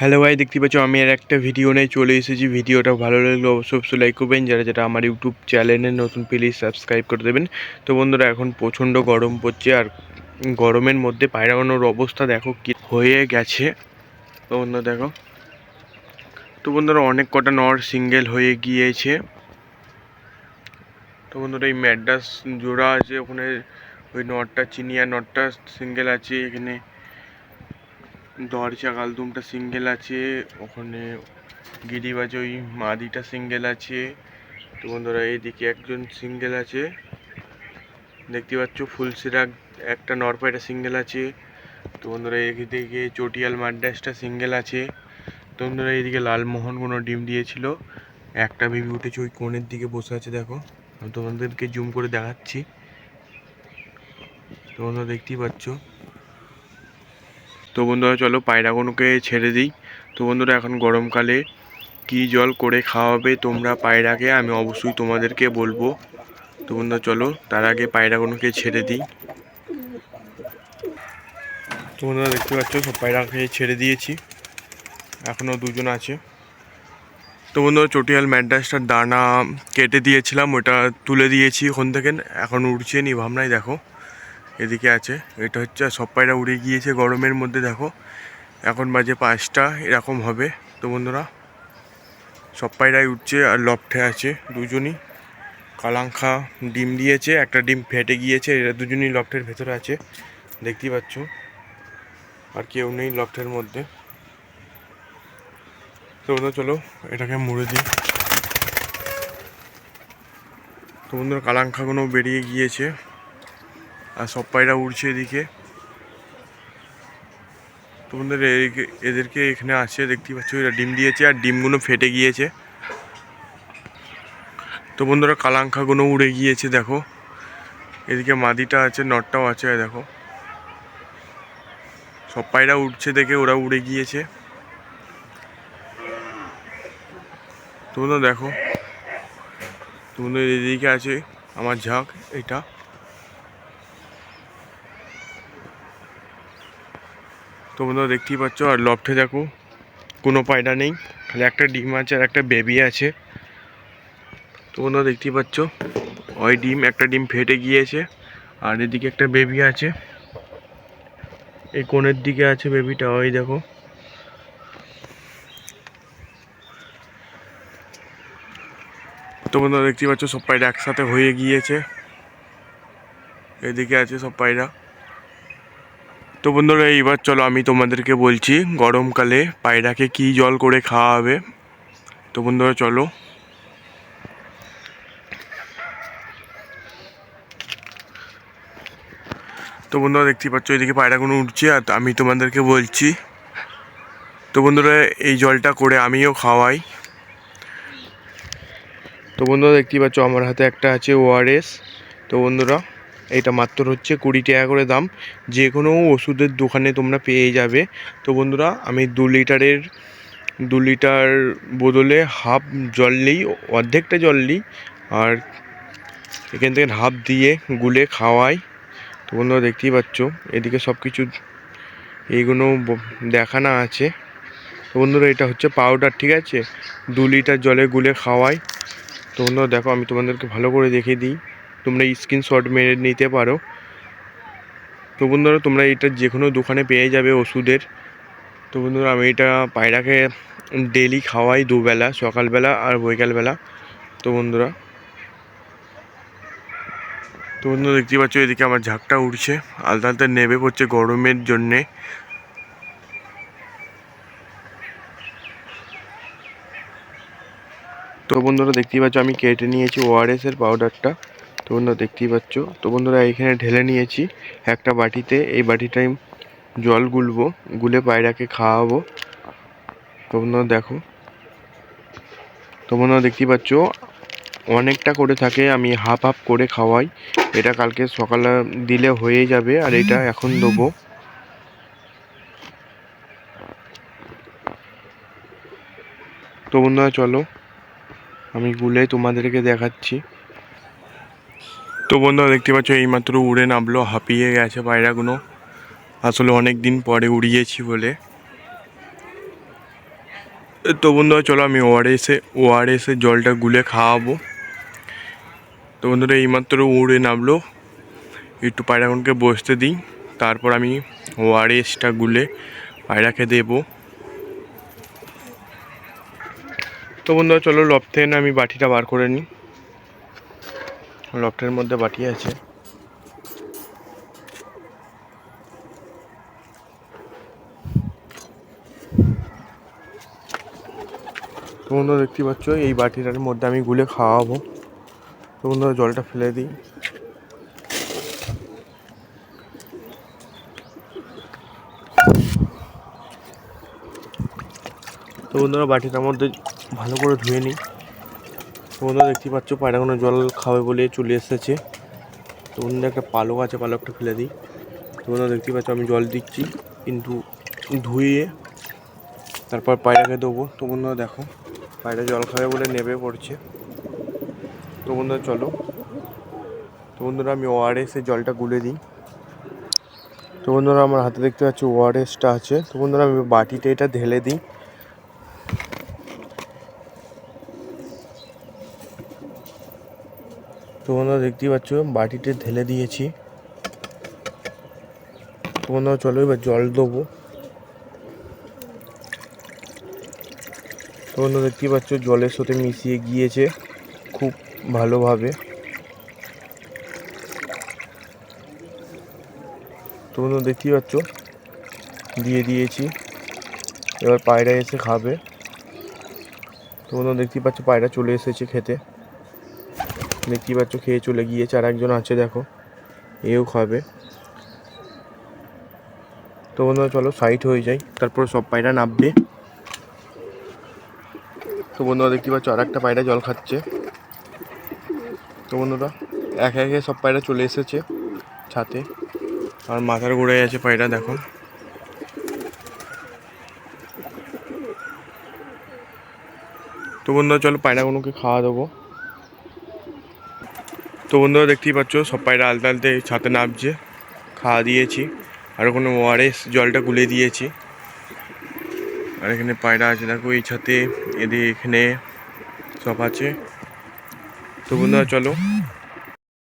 Hello ভাই দেখতে পাচ্ছ, আমি আর একটা ভিডিও নিয়ে চলে এসেছি। ভিডিওটা ভালো লাগলে অবশ্যই অবশ্যই লাইক করবেন। যারা যারা আমার ইউটিউব চ্যানেলে নতুন প্লিজ সাবস্ক্রাইব করে দেবেন। তো বন্ধুরা, এখন প্রচণ্ড গরম পড়ছে আর গরমের মধ্যে পায়রাগুলোর অবস্থা দেখো কি হয়ে গেছে। তো বন্ধুরা, দেখো। তো বন্ধুরা, অনেক কটা নর সিঙ্গেল হয়ে গিয়েছে। তো বন্ধুরা, এই ম্যাড্রাস জোড়া আছে, ওখানে ওই নটটা চিনিয়া নটটা সিঙ্গেল আছে, এখানে দরজা কালদুমটা সিঙ্গেল আছে, ওখানে গিরিবাজ ওই মাদিটা সিঙ্গেল আছে। তো বন্ধুরা, এইদিকে একজন সিঙ্গেল আছে। দেখতে পাচ্ছ ফুলসিরাগ একটা নরপাইটা সিঙ্গেল আছে। তো বন্ধুরা এদিকে চটিয়াল মাড্রাসটা সিঙ্গেল আছে। তো বন্ধুরা, এইদিকে লালমোহন কোনো ডিম দিয়েছিল। একটা বেবি উঠেছে ওই কোণের দিকে বসে আছে, দেখো। আমি তোমাদেরকে জুম করে দেখাচ্ছি। তো বন্ধুরা, দেখতেই পাচ্ছ। তো বন্ধুরা, চলো পায়রাগুলোকে ছেড়ে দিই। তো বন্ধুরা, এখন গরমকালে কি জল করে খাওয়াবে তোমরা পায়রাকে, আমি অবশ্যই তোমাদেরকে বলব। তো বন্ধুরা, চলো তার আগে পায়রাগুলোকে ছেড়ে দিই। তো বন্ধুরা, দেখতে পাচ্ছ, সব পায়রাকে ছেড়ে দিয়েছি। এখনও দুজন আছে। তো বন্ধুরা, চটিয়াল ম্যাড্রাসটার দানা কেটে দিয়েছিলাম, ওটা তুলে দিয়েছি ওখান থেকে। এখন উঠছে নি, ভাবনাই দেখো। এদিকে আছে। এটা হচ্ছে সব পায়রা উড়ে গিয়েছে গরমের মধ্যে, দেখো। এখন বাজে পাঁচটা, এরকম হবে। তো বন্ধুরা সব পায়রাই উঠছে আর লফটে আছে দুজনই। কালাংখা ডিম দিয়েছে, একটা ডিম ফেটে গিয়েছে, এরা দুজনই লফটের ভেতরে আছে। দেখতেই পাচ্ছ। আর কেউ নেই লফটের মধ্যে। তো বন্ধুরা, চলো, এটাকে মুড়ে দিই। তো বন্ধুরা, কালাংখাগুলো বেরিয়ে গিয়েছে। আর সব পায়রা উড়ছে এদিকে। তো বন্ধুরা এদিকে- এদেরকে এখানে আছে দেখতে পাচ্ছ এরা ডিম দিয়েছে আর ডিমগুলো ফেটে গিয়েছে। তো বন্ধুরা কালাংখাগুলো উড়ে গিয়েছে, দেখো। এদিকে মাদিটা আছে, নটটাও আছে দেখো। সব পায়রা উঠছে দেখে, ওরা উড়ে গিয়েছে। তো বন্ধুরা দেখো তো বন্ধুরা এদিকে আছে, আমার ঝাঁক, এটা। তো বন্ধুরা দেখতেই পাচ্ছ, আর লফটে দেখো, কোনো পায়রা নেই। খালি একটা ডিম আছে আর একটা বেবি আছে। তোমরা দেখতেই পাচ্ছ, ওই ডিম, একটা ডিম ফেটে গিয়েছে, আর এদিকে একটা বেবি আছে। এই কোণের দিকে আছে বেবিটা, ওই দেখো। তো বন্ধুরা দেখতেই পাচ্ছ, সব পায়রা একসাথে হয়ে গিয়েছে। এদিকে আছে সব পায়রা। তো বন্ধুরা, এইবার চলো আমি তোমাদেরকে বলছি, গরমকালে পায়রাকে কি জল করে খাওয়াবে? তো বন্ধুরা, চলো। তো বন্ধুরা, দেখতেই পাচ্ছ, এদিকে পায়রাগুলো উঠছে, আর আমি তোমাদেরকে বলছি, তো বন্ধুরা, এই জলটা করে আমিও খাওয়াই। তো বন্ধুরা, দেখতেই পাচ্ছ, আমার হাতে একটা আছে ওআরএস তো বন্ধুরা এটা মাত্র হচ্ছে কুড়ি টাকা করে দাম। যে কোনো ওষুধের দোকানে তোমরা পেয়ে যাবে। তো বন্ধুরা, আমি দু লিটারের, দু লিটার বদলে হাফ জল নিই, অর্ধেকটা জল নিই। আর এখান থেকে হাফ দিয়ে গুলে খাওয়াই। তো বন্ধুরা, দেখতেই পাচ্ছ, এদিকে সব কিছু এইগুলো দেখানো আছে। তো বন্ধুরা, এটা হচ্ছে পাউডার ঠিক আছে? দু লিটার জলে গুলে খাওয়াই। তো বন্ধুরা, দেখো, আমি তোমাদেরকে ভালো করে দেখে দিই। তোমরা স্ক্রিনশট মেরে নিতে পারো। তো বন্ধুরা, তোমরা এটা যে কোনো দোকানে পেয়ে যাবে ওষুধের। তো বন্ধুরা, আমি এটা পায়রাকে ডেলি খাওয়াই দুবেলা, সকালবেলা আর বৈকালবেলা। তো বন্ধুরা তো বন্ধুরা দেখতে পাচ্ছ, এদিকে আমার ঝাঁকটা উঠছে। আলতা আলতা নেবে পড়ছে গরমের জন্যে। তো বন্ধুরা, দেখতেই পাচ্ছ, আমি কেটে নিয়েছি ওআরএস এর পাউডারটা তো বন্ধুরা দেখতেই পাচ্ছ। তো বন্ধুরা এখানে ঢেলে নিয়েছি একটা বাটিতে। এই বাটিটাই জল গুলবো, গুলে পায়রাকে খাওয়াবো। তো বন্ধুরা, দেখো। তো বন্ধুরা, দেখতেই পাচ্ছ, অনেকটা করে থাকে, আমি হাফ হাফ করে খাওয়াই। এটা কালকে সকালে দিলে হয়ে যাবে, আর এটা এখন দেবো। তো বন্ধুরা, চলো। আমি গুলে তোমাদেরকে দেখাচ্ছি। তো বন্ধুরা দেখতে পাচ্ছ, এইমাত্র উড়ে নামলো, হাঁপিয়ে গেছে পায়রাগুলো। আসলে অনেক দিন পরে উড়িয়েছি বলে। তো বন্ধুরা চলো আমি ওআরএসে ওআরএসের জলটা গুলে খাওয়াবো। তো বন্ধুরা এইমাত্র উড়ে নামলো। একটু পায়রাগুনকে বসতে দিই, তারপর আমি ওআরএসটা গুলে পায়রাকে দেবো। তো বন্ধুরা চলো লফট থেকে আমি বাটিটা বার করে নিই। লফটের মধ্যে বাটি আছে। তো বন্ধুরা, দেখতে পাচ্ছ, এই বাটিটার মধ্যে আমি গুলে খাওয়াবো। তো বন্ধুরা, জলটা ফেলে দিই। তো বন্ধুরা, বাটিটার মধ্যে ভালো করে ধুয়ে নিই। বন্ধুরা দেখতে পাচ্ছ, পায়রাগুলো জল খাবে বলে চলে এসেছে। তো বন্ধুরা একটা পালক আছে, পালকটা ফেলে দিই। তো বন্ধুরা দেখতে পাচ্ছ, আমি জল দিচ্ছি, কিন্তু ধুয়ে তারপর পায়রাকে দেবো। তো বন্ধুরা দেখো, পায়রা জল খাবে বলে নেবে, পড়ছে। তো বন্ধুরা চলো। তো বন্ধুরা আমি ওআরএসের জলটা গুলে দিই। তো বন্ধুরা আমার হাতে দেখতে পাচ্ছি ওআরএসটা আছে। তো বন্ধুরা আমি বাটিতে এটা ঢেলে দিই। তো বন্ধুরা দেখতেই পাচ্ছ, বাটিতে ঢেলে দিয়েছি। তো বন্ধুরা চলো এবার জল দেবো। তো বন্ধুরা দেখতেই পাচ্ছ, জলের সাথে মিশিয়ে গিয়েছে খুব ভালোভাবে। তো বন্ধুরা দেখতেই পাচ্ছ, দিয়ে দিয়েছি। এবার পায়রা এসে খাবে। তো বন্ধুরা দেখতেই পাচ্ছ, পায়রা চলে এসেছে খেতে। দেখতেই পাচ্ছ খেয়ে চলে গিয়েছে, আর একজন আছে দেখো, এও খাবে। তো বন্ধুরা, চলো সাইড হয়ে যাই, তারপর সব পায়রা নামবে। তো বন্ধুরা, দেখতে পাচ্ছ আর একটা পায়রা জল খাচ্ছে। তো বন্ধুরা, একে একে সব পায়রা চলে এসেছে ছাতে, আর মাথার গোড়ায় আছে পায়রা, দেখো। তো বন্ধুরা, চলো পায়রাগুলোকে খাওয়া দেবো। তো বন্ধুরা দেখতেই পাচ্ছ, সব পায়রা আলতে আলতে ছাতে নামছে, খাওয়া দিয়েছি। আর ওখানে ওআরএস জলটা গুলে দিয়েছি। আর এখানে পায়রা আছে, দেখো এই ছাতে এদের এখানে সব আছে। তো বন্ধুরা চলো